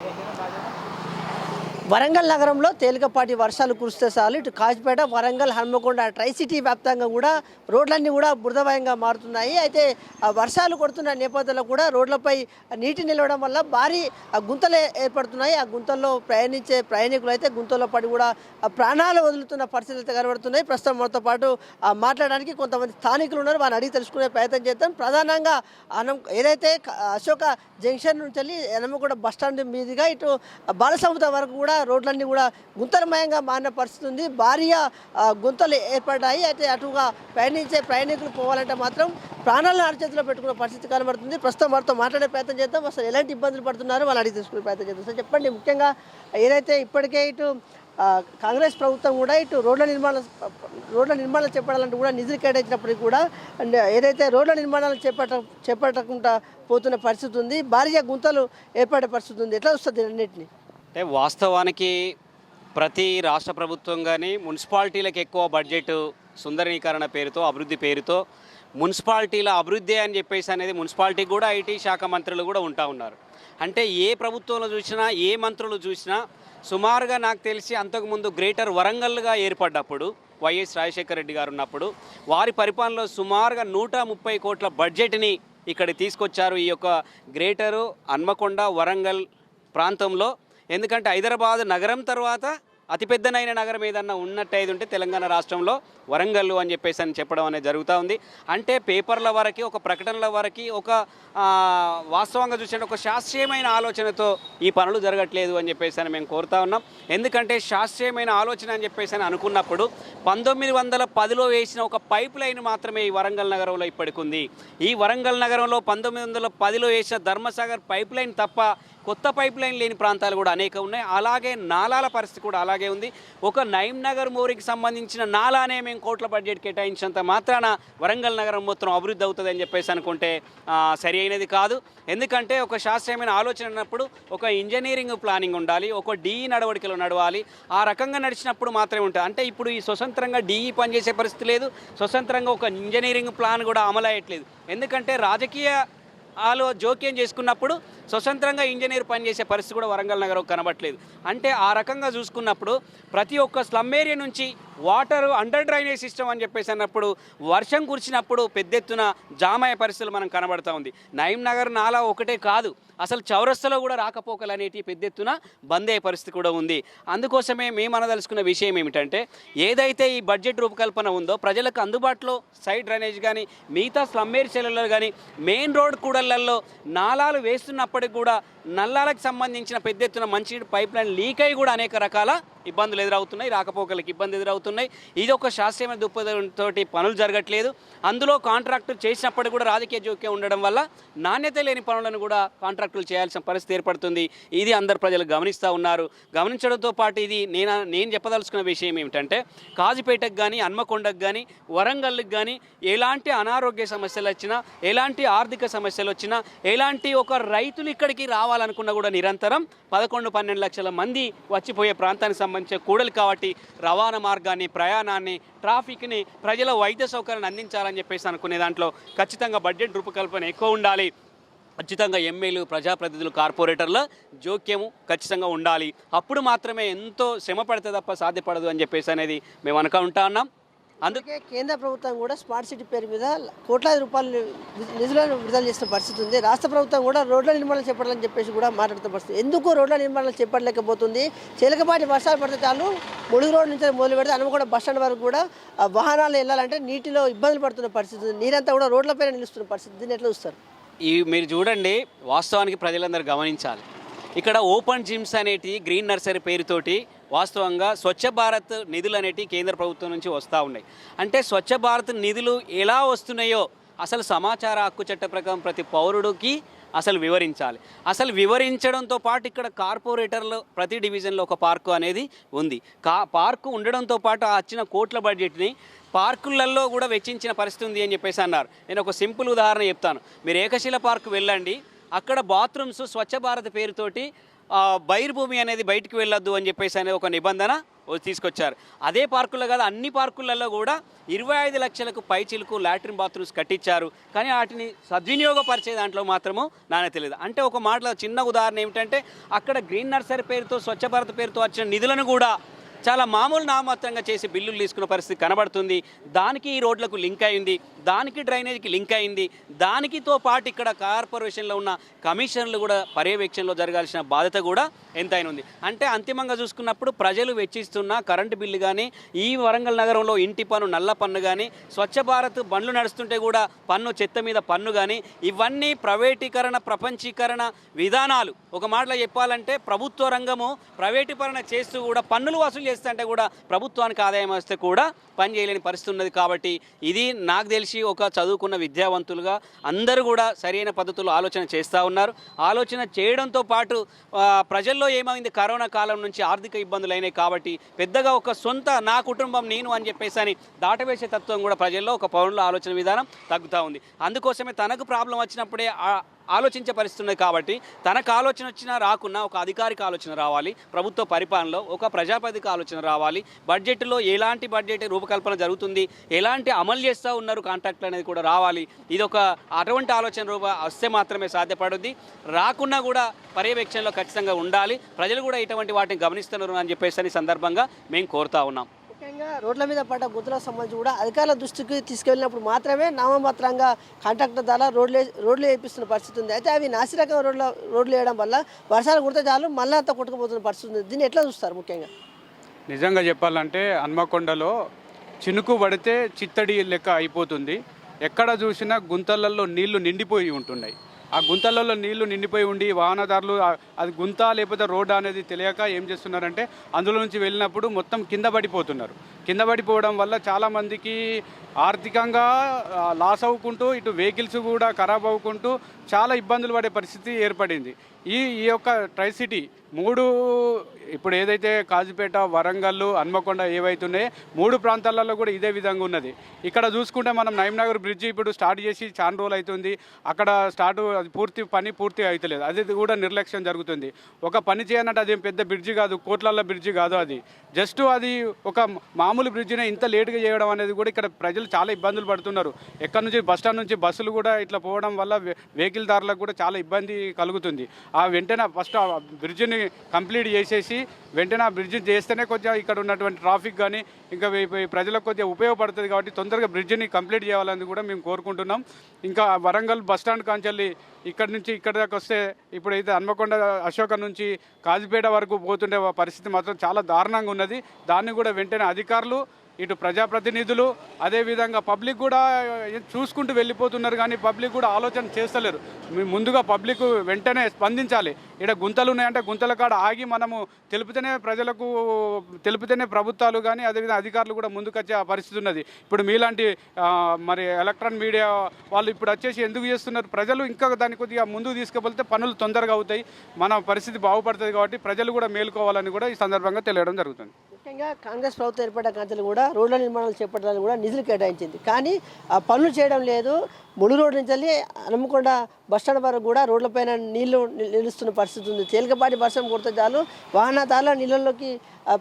我今天发现。వరంగల్ నగరంలో తేలికపాటి వర్షాలు కురిస్తే చాలు. ఇటు కాచిపేట వరంగల్ హన్మకొండ ట్రై సిటీ వ్యాప్తంగా కూడా రోడ్లన్నీ కూడా బురదమయంగా మారుతున్నాయి. అయితే వర్షాలు కొడుతున్న నేపథ్యంలో కూడా రోడ్లపై నీటి నిలవడం వల్ల భారీ ఆ గుంతలు ఏర్పడుతున్నాయి. ఆ గుంతల్లో ప్రయాణించే ప్రయాణికులు అయితే గుంతల్లో పడి కూడా ప్రాణాలు వదులుతున్న పరిస్థితులు అయితే కనబడుతున్నాయి. ప్రస్తుతం మనతో పాటు మాట్లాడడానికి కొంతమంది స్థానికులు ఉన్నారు. వారిని అడిగి తెలుసుకునే ప్రయత్నం చేద్దాం. ప్రధానంగా అనం ఏదైతే అశోక జంక్షన్ నుంచి వెళ్ళి ఎనమగూడ బస్ స్టాండ్ మీదుగా ఇటు బాలసముద్రం వరకు కూడా రోడ్లన్నీ కూడా గుంతలమయంగా మారిన పరిస్థితి ఉంది. భారీగా గుంతలు ఏర్పడ్డాయి. అయితే అటుగా ప్రయాణించే ప్రయాణికులు పోవాలంటే మాత్రం ప్రాణాలను అరచేతిలో పెట్టుకున్న పరిస్థితి కనబడుతుంది. ప్రస్తుతం వారితో మాట్లాడే ప్రయత్నం చేద్దాం. అసలు ఎలాంటి ఇబ్బందులు పడుతున్నారో? వాళ్ళు అడిగి తెలుసుకునే ప్రయత్నం చేద్దాం. సార్ చెప్పండి. ముఖ్యంగా ఏదైతే ఇప్పటికే ఇటు కాంగ్రెస్ ప్రభుత్వం కూడా ఇటు రోడ్ల నిర్మాణం రోడ్ల నిర్మాణాలు చేపట్టాలంటే కూడా నిధులు కేటాయించినప్పటికీ కూడా అండ్ ఏదైతే రోడ్ల నిర్మాణాలు చేపట్ట చేపట్టకుండా పోతున్న పరిస్థితి ఉంది. భారీగా గుంతలు ఏర్పడే పరిస్థితి ఉంది. ఎట్లా వస్తుంది అన్నింటినీ? అంటే వాస్తవానికి ప్రతి రాష్ట్ర ప్రభుత్వం కానీ మున్సిపాలిటీలకు ఎక్కువ బడ్జెట్ సుందరీకరణ పేరుతో అభివృద్ధి పేరుతో మున్సిపాలిటీల అభివృద్ధి అని చెప్పేసి అనేది మున్సిపాలిటీకి కూడా ఐటీ శాఖ మంత్రులు కూడా ఉంటా ఉన్నారు. అంటే ఏ ప్రభుత్వంలో చూసినా ఏ మంత్రులు చూసినా సుమారుగా నాకు తెలిసి అంతకుముందు గ్రేటర్ వరంగల్గా ఏర్పడ్డప్పుడు వైఎస్ రాజశేఖర రెడ్డి గారు ఉన్నప్పుడు వారి పరిపాలనలో సుమారుగా నూట ముప్పై కోట్ల బడ్జెట్ని ఇక్కడ తీసుకొచ్చారు ఈ యొక్క గ్రేటరు హన్మకొండ వరంగల్ ప్రాంతంలో. ఎందుకంటే హైదరాబాద్ నగరం తర్వాత అతిపెద్దనైన నగరం ఏదన్నా ఉన్నట్టయితే ఉంటే తెలంగాణ రాష్ట్రంలో వరంగల్ అని చెప్పేసి అని చెప్పడం అనేది జరుగుతూ ఉంది. అంటే పేపర్ల వరకు ఒక ప్రకటనల వరకు ఒక వాస్తవంగా చూసినట్టు ఒక శాస్త్రీయమైన ఆలోచనతో ఈ పనులు జరగట్లేదు అని చెప్పేసి అని మేము కోరుతా ఉన్నాం. ఎందుకంటే శాస్త్రీయమైన ఆలోచన అని చెప్పేసి అని అనుకున్నప్పుడు పంతొమ్మిది వందల పదిలో వేసిన ఒక పైప్ లైన్ మాత్రమే ఈ వరంగల్ నగరంలో ఇప్పటికి ఉంది ఈ వరంగల్ నగరంలో పంతొమ్మిది వందల పదిలో వేసిన ధర్మసాగర్ పైప్ లైన్ తప్ప కొత్త పైప్ లైన్ లేని ప్రాంతాలు కూడా అనేక ఉన్నాయి. అలాగే నాలాల పరిస్థితి కూడా అలాగే ఉంది. ఒక నయం నగర్ మోరికి సంబంధించిన నాలానే మేము కోట్ల బడ్జెట్ కేటాయించినంత మాత్రాన వరంగల్ నగరం మొత్తం అభివృద్ధి అవుతుంది అని చెప్పేసి అనుకుంటే సరి అయినది కాదు. ఎందుకంటే ఒక శాస్త్రీయమైన ఆలోచన ఉన్నప్పుడు ఒక ఇంజనీరింగ్ ప్లానింగ్ ఉండాలి ఒక డిఈ నడవడికలు నడవాలి. ఆ రకంగా నడిచినప్పుడు మాత్రమే ఉంటుంది. అంటే ఇప్పుడు ఈ స్వతంత్రంగా డిఈ పనిచేసే పరిస్థితి లేదు. స్వతంత్రంగా ఒక ఇంజనీరింగ్ ప్లాన్ కూడా అమలు అయ్యట్లేదు ఎందుకంటే రాజకీయ ఆలో జోక్యం చేసుకున్నప్పుడు స్వతంత్రంగా ఇంజనీర్ పనిచేసే పరిస్థితి కూడా వరంగల్ నగరం కనబట్లేదు అంటే ఆ రకంగా చూసుకున్నప్పుడు ప్రతి ఒక్క స్లమ్ ఏరియా నుంచి వాటర్ అండర్ డ్రైనేజ్ సిస్టమ్ అని చెప్పేసి అన్నప్పుడు వర్షం కురిసినప్పుడు పెద్ద ఎత్తున జామ అయ్యే పరిస్థితులు మనం కనబడతా ఉంది. నయం నగర్ నాలా ఒకటే కాదు అసలు చౌరస్తలో కూడా రాకపోకలు అనేటివి పెద్ద ఎత్తున బంద్ అయ్యే పరిస్థితి కూడా ఉంది. అందుకోసమే మేము అనదలుచుకున్న విషయం ఏమిటంటే ఏదైతే ఈ బడ్జెట్ రూపకల్పన ఉందో ప్రజలకు అందుబాటులో సైడ్ డ్రైనేజ్ కానీ మిగతా స్లమ్మేర్ సెలవులలో కానీ మెయిన్ రోడ్ కూడళ్ళలో నాలాలు వేస్తున్నప్పటికి కూడా నల్లాలకు సంబంధించిన పెద్ద ఎత్తున మంచినీటి పైప్ లైన్ లీక్ అయి కూడా అనేక రకాల ఇబ్బందులు ఎదురవుతున్నాయి రాకపోకలకు ఇబ్బంది ఎదురవుతున్నాయి. ఇది ఒక శాస్త్రీయమైన దృక్పథంతో పనులు జరగట్లేదు. అందులో కాంట్రాక్టు చేసినప్పటికీ కూడా రాజకీయ జోక్యం ఉండడం వల్ల నాణ్యత లేని పనులను కూడా కాంట్రాక్టులు చేయాల్సిన పరిస్థితి ఏర్పడుతుంది. ఇది అందరు ప్రజలు గమనిస్తూ ఉన్నారు. గమనించడంతో పాటు ఇది నేను నేను చెప్పదలుచుకున్న విషయం ఏమిటంటే కాజుపేటకు కానీ హన్మకొండకు కానీ వరంగల్కి కానీ ఎలాంటి అనారోగ్య సమస్యలు వచ్చినా ఎలాంటి ఆర్థిక సమస్యలు వచ్చినా ఎలాంటి ఒక రైతులు ఇక్కడికి రావాలనుకున్నా కూడా నిరంతరం పదకొండు పన్నెండు లక్షల మంది వచ్చిపోయే ప్రాంతానికి సంబంధించిన కూడలు కాబట్టి రవాణా మార్గాన్ని ప్రయాణాన్ని ట్రాఫిక్ని ప్రజల వైద్య సౌకర్యాన్ని అందించాలని చెప్పేసి అనుకునే దాంట్లో ఖచ్చితంగా బడ్జెట్ రూపకల్పన ఎక్కువ ఉండాలి. ఖచ్చితంగా ఎమ్మెల్యేలు ప్రజాప్రతినిధులు కార్పొరేటర్ల జోక్యము ఖచ్చితంగా ఉండాలి. అప్పుడు మాత్రమే ఎంతో శ్రమ పడితే తప్ప సాధ్యపడదు అని చెప్పేసి అనేది మేము అనుకుంటా ఉన్నాం. అందుకే కేంద్ర ప్రభుత్వం కూడా స్మార్ట్ సిటీ పేరు మీద కోట్లాది రూపాయలు నిధులను విడుదల చేసిన పరిస్థితి ఉంది. రాష్ట్ర ప్రభుత్వం కూడా రోడ్ల నిర్మాణం చేపట్టాలని చెప్పేసి కూడా మాట్లాడుతున్న పరిస్థితి. ఎందుకు రోడ్ల నిర్మాణం చేపట్టలేకపోతుంది? చిలకపాటి వర్షాలు పడితే చాలు ముడుగు రోడ్ నుంచి మొదలు పెడితే అనుమ కూడా బస్ స్టాండ్ వరకు కూడా వాహనాలు వెళ్ళాలంటే నీటిలో ఇబ్బందులు పడుతున్న పరిస్థితి ఉంది. నీరంతా కూడా రోడ్లపైన నిలుస్తున్న పరిస్థితి దీన్ని ఎట్లా చూస్తారు? ఈ మీరు చూడండి వాస్తవానికి ప్రజలందరూ గమనించాలి. ఇక్కడ ఓపెన్ జిమ్స్ అనేటి గ్రీన్ నర్సరీ పేరుతోటి వాస్తవంగా స్వచ్ఛ భారత్ నిధులు అనేటివి కేంద్ర ప్రభుత్వం నుంచి వస్తూ ఉన్నాయి. అంటే స్వచ్ఛ భారత్ నిధులు ఎలా వస్తున్నాయో అసలు సమాచార హక్కు చట్ట ప్రకారం ప్రతి పౌరుడికి అసలు వివరించాలి. అసలు వివరించడంతో పాటు ఇక్కడ కార్పొరేటర్లో ప్రతి డివిజన్లో ఒక పార్కు అనేది ఉంది. కా పార్కు ఉండడంతో పాటు ఆ వచ్చిన కోట్ల బడ్జెట్ని పార్కులలో కూడా వెచ్చించిన పరిస్థితి ఉంది అని చెప్పేసి అన్నారు. నేను ఒక సింపుల్ ఉదాహరణ చెప్తాను. మీరు ఏకశిల పార్కు వెళ్ళండి. అక్కడ బాత్రూమ్స్ స్వచ్ఛ భారత్ పేరుతోటి బహిర్భూమి అనేది బయటికి వెళ్ళొద్దు అని చెప్పేసి అనే ఒక నిబంధన తీసుకొచ్చారు. అదే పార్కుల్లో కాదు అన్ని పార్కులలో కూడా ఇరవై ఐదు లక్షలకు పైచిలకు లాట్రిన్ బాత్రూమ్స్ కట్టించారు. కానీ వాటిని సద్వినియోగపరిచే దాంట్లో మాత్రము నానే తెలియదు అంటే ఒక మాటలో చిన్న ఉదాహరణ ఏమిటంటే అక్కడ గ్రీన్ నర్సరీ పేరుతో స్వచ్ఛ భారత్ పేరుతో వచ్చిన నిధులను కూడా చాలా మామూలు నామాత్రంగా చేసి బిల్లులు తీసుకున్న పరిస్థితి కనబడుతుంది. దానికి ఈ రోడ్లకు లింక్ అయింది. దానికి డ్రైనేజీకి లింక్ అయింది. దానికితో పాటు ఇక్కడ కార్పొరేషన్లో ఉన్న కమిషన్లు కూడా పర్యవేక్షణలో జరగాల్సిన బాధ్యత కూడా ఎంతైనా ఉంది. అంటే అంతిమంగా చూసుకున్నప్పుడు ప్రజలు వెచ్చిస్తున్న కరెంటు బిల్లు కానీ ఈ వరంగల్ నగరంలో ఇంటి పన్ను నల్ల పన్ను కానీ స్వచ్ఛ భారత్ బండ్లు నడుస్తుంటే కూడా పన్ను చెత్త మీద పన్ను కానీ ఇవన్నీ ప్రైవేటీకరణ ప్రపంచీకరణ విధానాలు. ఒక మాటలో చెప్పాలంటే ప్రభుత్వ రంగము ప్రైవేటీకరణ చేస్తూ కూడా పన్నులు వసూలు చేస్తుంటే కూడా ప్రభుత్వానికి ఆదాయం వస్తే కూడా పని చేయలేని పరిస్థితి ఉన్నది కాబట్టి ఇది నాకు తెలిసి ఒక చదువుకున్న విద్యావంతులుగా అందరూ కూడా సరైన పద్ధతుల్లో ఆలోచన చేస్తూ ఉన్నారు. ఆలోచన చేయడంతో పాటు ప్రజల్లో ఏమైంది? కరోనా కాలం నుంచి ఆర్థిక ఇబ్బందులు అయినాయి కాబట్టి పెద్దగా ఒక సొంత నా కుటుంబం నేను అని చెప్పేసి అని దాటవేసే తత్వం కూడా ప్రజల్లో ఒక పౌరుల ఆలోచన విధానం తగ్గుతూ ఉంది. అందుకోసమే తనకు ప్రాబ్లం వచ్చినప్పుడే ఆలోచించే పరిస్థితి ఉన్నది కాబట్టి తనకు ఆలోచన వచ్చినా రాకున్నా ఒక అధికారిక ఆలోచన రావాలి ప్రభుత్వ పరిపాలనలో ఒక ప్రజాపతికి ఆలోచన రావాలి. బడ్జెట్లో ఎలాంటి బడ్జెట్ రూపకల్పన జరుగుతుంది ఎలాంటి అమలు చేస్తూ ఉన్నారు కాంట్రాక్ట్లు అనేది కూడా రావాలి. ఇది ఒక అటువంటి ఆలోచన రూప వస్తే మాత్రమే సాధ్యపడుద్ది. రాకున్నా కూడా పర్యవేక్షణలో ఖచ్చితంగా ఉండాలి. ప్రజలు కూడా ఇటువంటి వాటిని గమనిస్తున్నారు అని చెప్పేసి సందర్భంగా మేము కోరుతా ఉన్నాం. ముఖ్యంగా రోడ్ల మీద పడ్డ గుర్తులకు సంబంధించి కూడా అధికారుల దృష్టికి తీసుకెళ్ళినప్పుడు మాత్రమే నామమాత్రంగా కాంట్రాక్టర్ ద్వారా రోడ్లు రోడ్లు వేపిస్తున్న పరిస్థితి ఉంది. అయితే అవి నాసిరకం రోడ్ల రోడ్లు వేయడం వల్ల వర్షాలు కుడితే చాలు మళ్ళీ అంతా కొట్టుకుపోతున్న పరిస్థితి ఉంది. దీన్ని ఎట్లా చూస్తారు ముఖ్యంగా? నిజంగా చెప్పాలంటే హన్మకొండలో చినుకు పడితే చిత్తడి లెక్క అయిపోతుంది. ఎక్కడ చూసినా గుంతలలో నీళ్ళు నిండిపోయి ఉంటున్నాయి. ఆ గుంతలలో నీళ్ళు నిండిపోయి ఉండి వాహనదారులు అది గుంత లేకపోతే రోడ్ అనేది తెలియక ఏం చేస్తున్నారంటే అందులో నుంచి వెళ్ళినప్పుడు మొత్తం కింద పడిపోతున్నారు. కింద పడిపోవడం వల్ల చాలామందికి ఆర్థికంగా లాస్ అవ్వుకుంటూ ఇటు వెహికల్స్ కూడా ఖరాబ్ అవ్వుకుంటూ చాలా ఇబ్బందులు పడే పరిస్థితి ఏర్పడింది. ఈ ఈ యొక్క ట్రై సిటీ మూడు ఇప్పుడు ఏదైతే కాజుపేట వరంగల్ హన్మకొండ ఏవైతున్నాయో మూడు ప్రాంతాలలో కూడా ఇదే విధంగా ఉన్నది. ఇక్కడ చూసుకుంటే మనం నగర్ బ్రిడ్జి ఇప్పుడు స్టార్ట్ చేసి చాలా రోజులు అవుతుంది. అక్కడ స్టార్ట్ అది పూర్తి పని పూర్తి అవుతలేదు అది కూడా నిర్లక్ష్యం జరుగుతుంది. ఒక పని చేయనంటే అది పెద్ద బ్రిడ్జి కాదు కోట్లల బ్రిడ్జి కాదు అది. జస్ట్ అది ఒక మామూలు బ్రిడ్జిని ఇంత లేట్గా చేయడం అనేది కూడా ఇక్కడ ప్రజలు చాలా ఇబ్బందులు పడుతున్నారు. ఎక్కడ నుంచి బస్ స్టాండ్ నుంచి బస్సులు కూడా ఇట్లా పోవడం వల్ల వెహికల్ దారులకు కూడా చాలా ఇబ్బంది కలుగుతుంది. ఆ వెంటనే ఫస్ట్ ఆ బ్రిడ్జిని కంప్లీట్ చేసేసి వెంటనే ఆ బ్రిడ్జ్ చేస్తేనే కొంచెం ఇక్కడ ఉన్నటువంటి ట్రాఫిక్ కానీ ఇంకా ప్రజలకు కొద్దిగా ఉపయోగపడుతుంది కాబట్టి తొందరగా బ్రిడ్జిని కంప్లీట్ చేయాలని కూడా మేము కోరుకుంటున్నాం. ఇంకా వరంగల్ బస్ స్టాండ్ కాంచెల్లి ఇక్కడ నుంచి ఇక్కడ దాకా వస్తే ఇప్పుడైతే హన్మకొండ అశోక నుంచి కాజీపేట వరకు పోతుండే పరిస్థితి మాత్రం చాలా దారుణంగా ఉన్నది. దాన్ని కూడా వెంటనే అధికారులు ఇటు ప్రజాప్రతినిధులు అదేవిధంగా పబ్లిక్ కూడా చూసుకుంటూ వెళ్ళిపోతున్నారు కానీ పబ్లిక్ కూడా ఆలోచన చేస్తలేరు. ముందుగా పబ్లిక్ వెంటనే స్పందించాలి. ఇక్కడ గుంతలు ఉన్నాయంటే గుంతల కాడ ఆగి మనము తెలిపితేనే ప్రజలకు తెలిపితేనే ప్రభుత్వాలు కానీ అదేవిధంగా అధికారులు కూడా ముందుకొచ్చే ఆ పరిస్థితి ఉన్నది. ఇప్పుడు మీలాంటి మరి ఎలక్ట్రాన్ మీడియా వాళ్ళు ఇప్పుడు వచ్చేసి ఎందుకు చేస్తున్నారు? ప్రజలు ఇంకా దాన్ని కొద్దిగా ముందుకు తీసుకువెళ్తే పనులు తొందరగా అవుతాయి. మన పరిస్థితి బాగుపడుతుంది కాబట్టి ప్రజలు కూడా మేలుకోవాలని కూడా ఈ సందర్భంగా తెలియడం జరుగుతుంది. ముఖ్యంగా కాంగ్రెస్ ప్రభుత్వం ఏర్పడ్డ కాంచెలు కూడా రోడ్ల నిర్మాణాలు చేపట్టడానికి కూడా నిధులు కేటాయించింది. కానీ ఆ పనులు చేయడం లేదు. ముడి రోడ్డు నుంచి వెళ్ళి హనుమకొండ బస్టాండ్ వరకు కూడా రోడ్లపైన నీళ్ళు నిలుస్తున్న పరిస్థితి ఉంది. తేలికపాటి వర్షం కొడితే చాలు వాహనాదారులు నీళ్ళలోకి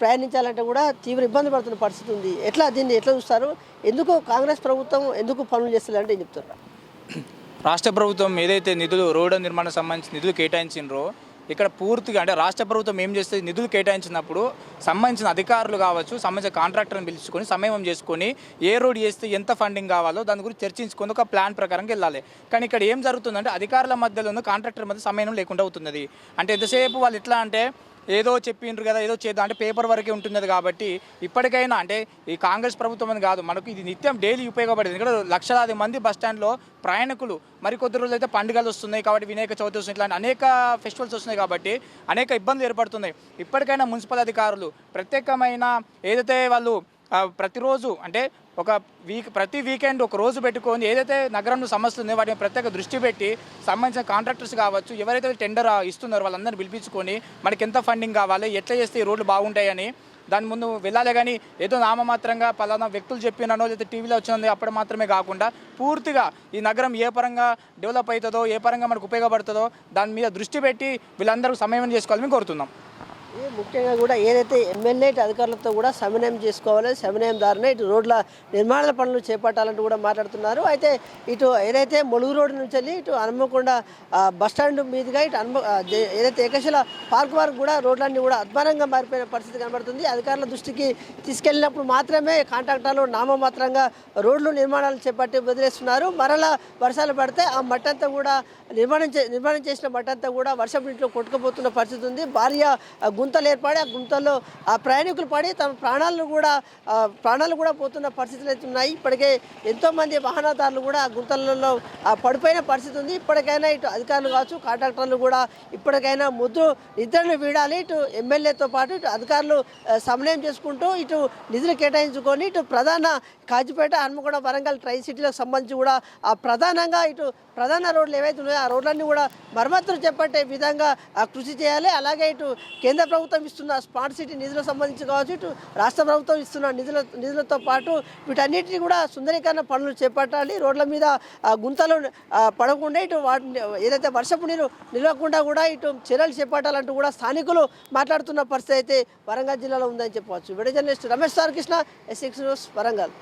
ప్రయాణించాలంటే కూడా తీవ్ర ఇబ్బంది పడుతున్న పరిస్థితి ఉంది. ఎట్లా దీన్ని ఎట్లా చూస్తారు? ఎందుకు కాంగ్రెస్ ప్రభుత్వం ఎందుకు పనులు చేస్తారంటే ఏం రాష్ట్ర ప్రభుత్వం ఏదైతే నిధులు రోడ్డు నిర్మాణం సంబంధించి నిధులు కేటాయించిండ్రో ఇక్కడ పూర్తిగా అంటే రాష్ట్ర ప్రభుత్వం ఏం చేస్తే నిధులు కేటాయించినప్పుడు సంబంధించిన అధికారులు కావచ్చు సంబంధించిన కాంట్రాక్టర్ని పిలుచుకొని సమయం చేసుకొని ఏ రోడ్ చేస్తే ఎంత ఫండింగ్ కావాలో దాని గురించి చర్చించుకొని ఒక ప్లాన్ ప్రకారం వెళ్ళాలి. కానీ ఇక్కడ ఏం జరుగుతుందంటే అధికారుల మధ్యలో కాంట్రాక్టర్ మధ్య సమయం లేకుండా అవుతున్నది. అంటే ఎంతసేపు వాళ్ళు ఎట్లా అంటే ఏదో చెప్పిండ్రు కదా ఏదో చేద్దాం అంటే పేపర్ వరకే ఉంటుంది కాబట్టి ఇప్పటికైనా అంటే ఈ కాంగ్రెస్ ప్రభుత్వం అని కాదు మనకు ఇది నిత్యం డైలీ ఉపయోగపడేది. ఇక్కడ లక్షలాది మంది బస్ స్టాండ్లో ప్రయాణికులు మరి కొద్ది రోజులు అయితే పండుగలు వస్తున్నాయి కాబట్టి వినాయక చవితి వస్తుంది ఇట్లాంటి అనేక ఫెస్టివల్స్ వస్తున్నాయి కాబట్టి అనేక ఇబ్బందులు ఏర్పడుతున్నాయి. ఇప్పటికైనా మున్సిపల్ అధికారులు ప్రత్యేకమైన ఏదైతే వాళ్ళు ప్రతిరోజు అంటే ఒక వీక్ ప్రతి వీకెండ్ ఒక రోజు పెట్టుకొని ఏదైతే నగరంలో సమస్య ఉందో వాటిని ప్రత్యేక దృష్టి పెట్టి సంబంధించిన కాంట్రాక్టర్స్ కావచ్చు ఎవరైతే టెండర్ ఇస్తున్నారో వాళ్ళందరినీ పిలిపించుకొని మనకి ఎంత ఫండింగ్ కావాలి ఎట్లా చేస్తే ఈ రోడ్లు బాగుంటాయని దాని ముందు వెళ్ళాలి. కానీ ఏదో నామమాత్రంగా పలానా వ్యక్తులు చెప్పినానో లేదా టీవీలో వచ్చింది అప్పుడు మాత్రమే కాకుండా పూర్తిగా ఈ నగరం ఏ పరంగా డెవలప్ అవుతుందో ఏ పరంగా మనకు ఉపయోగపడుతుందో దాని మీద దృష్టి పెట్టి వీళ్ళందరూ సమయం చేసుకోవాలని కోరుతున్నాం. ముఖ్యంగా కూడా ఏదైతే ఎమ్మెల్యే అధికారులతో కూడా సమన్వయం చేసుకోవాలి సమన్వయం ద్వారానే ఇటు రోడ్ల నిర్మాణ పనులు చేపట్టాలంటూ కూడా మాట్లాడుతున్నారు. అయితే ఇటు ఏదైతే ములుగు రోడ్డు నుంచి వెళ్ళి ఇటు హనుమకొండ బస్టాండ్ బస్ స్టాండ్ మీదుగా ఇటు హనుమ ఏదైతే ఏకశిల పార్క్ వరకు కూడా రోడ్లన్నీ కూడా అద్భుతంగా మారిపోయిన పరిస్థితి కనబడుతుంది. అధికారుల దృష్టికి తీసుకెళ్ళినప్పుడు మాత్రమే కాంట్రాక్టర్లు నామమాత్రంగా రోడ్లు నిర్మాణాలు చేపట్టి వదిలేస్తున్నారు. మరలా వర్షాలు పడితే ఆ మట్టంతా కూడా నిర్మాణం చే నిర్మాణం చేసిన మట్టంతా కూడా వర్షం నీటిలో కొట్టుకుపోతున్న పరిస్థితి ఉంది. భార్య గుంతలు ఏర్పడి ఆ గుంతల్లో ఆ ప్రయాణికులు పడి తమ ప్రాణాలను కూడా ప్రాణాలు కూడా పోతున్న పరిస్థితులు అయితే ఉన్నాయి. ఇప్పటికే ఎంతోమంది వాహనదారులు కూడా ఆ గుంతలలో ఆ, పడిపోయిన పరిస్థితి ఉంది. ఇప్పటికైనా ఇటు అధికారులు కావచ్చు కాంట్రాక్టర్లు కూడా ఇప్పటికైనా ముద్దు నిద్రను వీడాలి. ఇటు ఎమ్మెల్యేతో పాటు ఇటు అధికారులు సమన్వయం చేసుకుంటూ ఇటు నిధులు కేటాయించుకొని ఇటు ప్రధాన కాజీపేట హన్మకొండ వరంగల్ ట్రై సిటీలకు సంబంధించి కూడా ఆ ప్రధానంగా ఇటు ప్రధాన రోడ్లు ఏవైతే ఉన్నాయో ఆ రోడ్లన్నీ కూడా మరమ్మతులు చేపట్టే విధంగా ఆ, కృషి చేయాలి. అలాగే ఇటు కేంద్ర ప్రభుత్వం ఇస్తున్న స్మార్ట్ సిటీ నిధులకు సంబంధించి కావచ్చు ఇటు రాష్ట్ర ప్రభుత్వం ఇస్తున్న నిధుల నిధులతో పాటు వీటన్నిటిని కూడా సుందరీకరణ పనులు చేపట్టాలి. రోడ్ల మీద గుంతలు పడకుండా ఇటు వాటిని ఏదైతే వర్షపు నీరు నిలవకుండా కూడా ఇటు చర్యలు చేపట్టాలంటూ కూడా స్థానికులు మాట్లాడుతున్న పరిస్థితి అయితే వరంగల్ జిల్లాలో ఉందని చెప్పవచ్చు. Video journalist Ramesh sir Krishna SX news Warangal.